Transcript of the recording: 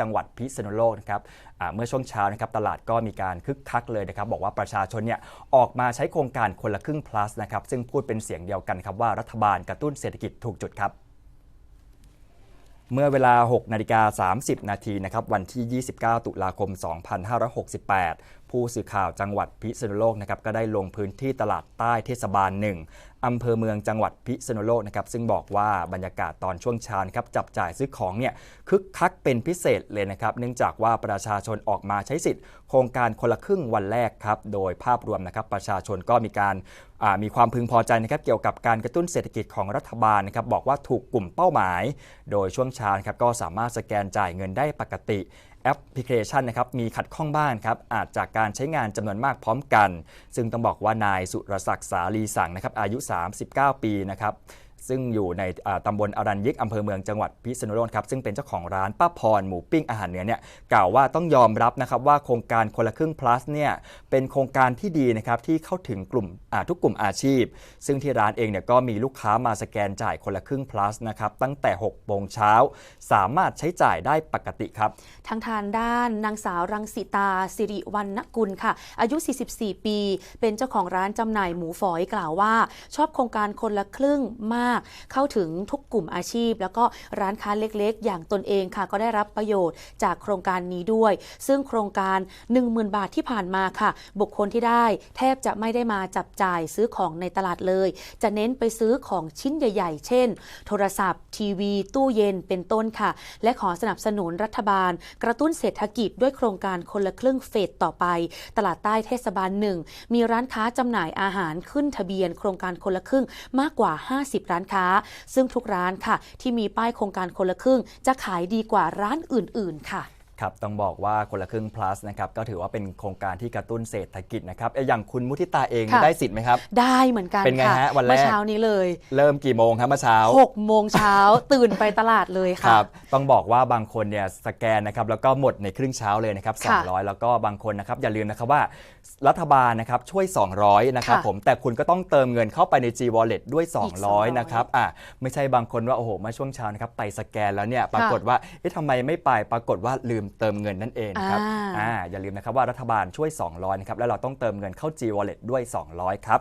จังหวัดพิษณุโลกนะครับเมื่อช่วงเช้านะครับตลาดก็มีการคึกคักเลยนะครับบอกว่าประชาชนเนี่ยออกมาใช้โครงการคนละครึ่ง plus นะครับซึ่งพูดเป็นเสียงเดียวกันครับว่ารัฐบาลกระตุ้นเศรษฐกิจถูกจุดครับเมื่อเวลา 6 นาฬิกา 30 นาทีนะครับ วันที่ 29 ตุลาคม 2568 ผู้สื่อข่าวจังหวัดพิษณุโลกนะครับก็ได้ลงพื้นที่ตลาดใต้เทศบาลหนึ่งอำเภอเมืองจังหวัดพิษณุโลกนะครับซึ่งบอกว่าบรรยากาศตอนช่วงเช้านะครับจับจ่ายซื้อของเนี่ยคึกคักเป็นพิเศษเลยนะครับเนื่องจากว่าประชาชนออกมาใช้สิทธิ์ โครงการคนละครึ่งวันแรกครับโดยภาพรวมนะครับประชาชนก็มีการมีความพึงพอใจนะครับเกี่ยวกับการกระตุ้นเศรษฐกิจของรัฐบาลนะครับบอกว่าถูกกลุ่มเป้าหมาย โดยช่วงเช้านครับก็สามารถสแกนจ่ายเงินได้ปกติ แอปพลิเคชันนะครับมีขัดข้องบ้างครับอาจจากการใช้งานจำนวนมากพร้อมกัน ซึ่งต้องบอกว่านายสุรศักดิ์สาลีสังนะครับอายุ 39 ปีนะครับ ซึ่งอยู่ในตำบลอรัญยิกอำเภอเมืองจังหวัดพิษณุโลกครับซึ่งเป็นเจ้าของร้านป้าพรหมูปิ้งอาหารเหนือเนี่ยกล่าวว่าต้องยอมรับนะครับว่าโครงการคนละครึ่ง plus เนี่ยเป็นโครงการที่ดีนะครับที่เข้าถึงกลุ่มทุกกลุ่มอาชีพ ซึ่งที่ร้านเองเนี่ยก็มีลูกค้ามาสแกนจ่ายคนละครึ่ง plus นะครับตั้งแต่6โมงเช้า สามารถใช้จ่ายได้ปกติครับ ทางทางด้านนางสาวรังสิตาสิริวรรณกุลค่ะ อายุ 44 ปี เป็นเจ้าของร้านจำหน่ายหมูฝอยกล่าวว่า ชอบโครงการคนละครึ่งมากเข้าถึงทุกกลุ่มอาชีพ แล้วก็ร้านค้าเล็กๆ อย่างตนเองค่ะ ก็ได้รับประโยชน์จากโครงการนี้ด้วย ซึ่งโครงการ 10,000 บาทที่ผ่านมาค่ะ บุคคลที่ได้แทบจะไม่ได้มาจับจ่ายซื้อของในตลาดเลย จะเน้นไปซื้อของชิ้นใหญ่ ๆ เช่น โทรศัพท์ ทีวี ตู้เย็นเป็นต้นค่ะ และขอสนับสนุนรัฐบาล กระตุ้นเศรษฐกิจด้วยโครงการคนละครึ่งเฟสต่อไป ตลาดใต้เทศบาลหนึ่งมีร้านค้าจำหน่ายอาหารขึ้นทะเบียน โครงการคนละครึ่งมากกว่า 50ร้านค้า ซึ่งทุกร้านค่ะ ที่มีป้ายโครงการคนละครึ่ง จะขายดีกว่าร้านอื่น ๆ ค่ะ ครับต้องบอกว่าคนละครึ่ง plus นะครับก็ถือว่าเป็นโครงการที่กระตุ้นเศรษฐกิจนะครับเอ๊ะอย่างคุณมุทิตาเองค่ะ ได้สิทธิ์ไหมครับ ได้เหมือนกันเป็นไงค่ะฮะวันแรก เมื่อเช้านี้เลยเริ่มกี่โมงครับเมื่อเช้า 6โมงเช้า ตื่นไปตลาดเลยคค่ะ รับ ต้องบอกว่าบางคนเนี่ยสแกนนะครับแล้วก็หมดในครึ่งเช้าเลยนะครับค่ะ200 แล้วก็บางคนนะครับอย่าลืมนะครับว่ารัฐบาลนะครับช่วย 200นะครับค่ะผมแต่คุณก็ต้องเติมเงินเข้าไปใน G Wallet ด้วย อีก200 200นะครับอะไม่ใช่บางคนว่าโอ้โหเมื่อช่วงเช้านะครับไปสแกนแล้วเนี่ยปรากฏว่าเอ๊ะทำไมไม่ไปปรากฏว่าลืมเติมเงินนั่นเองนะครับอ่าอ่าอย่าลืมนะครับว่ารัฐบาลช่วย 200นะครับแล้วเราต้องเติมเงินเข้า G Wallet ด้วย 200 ครับ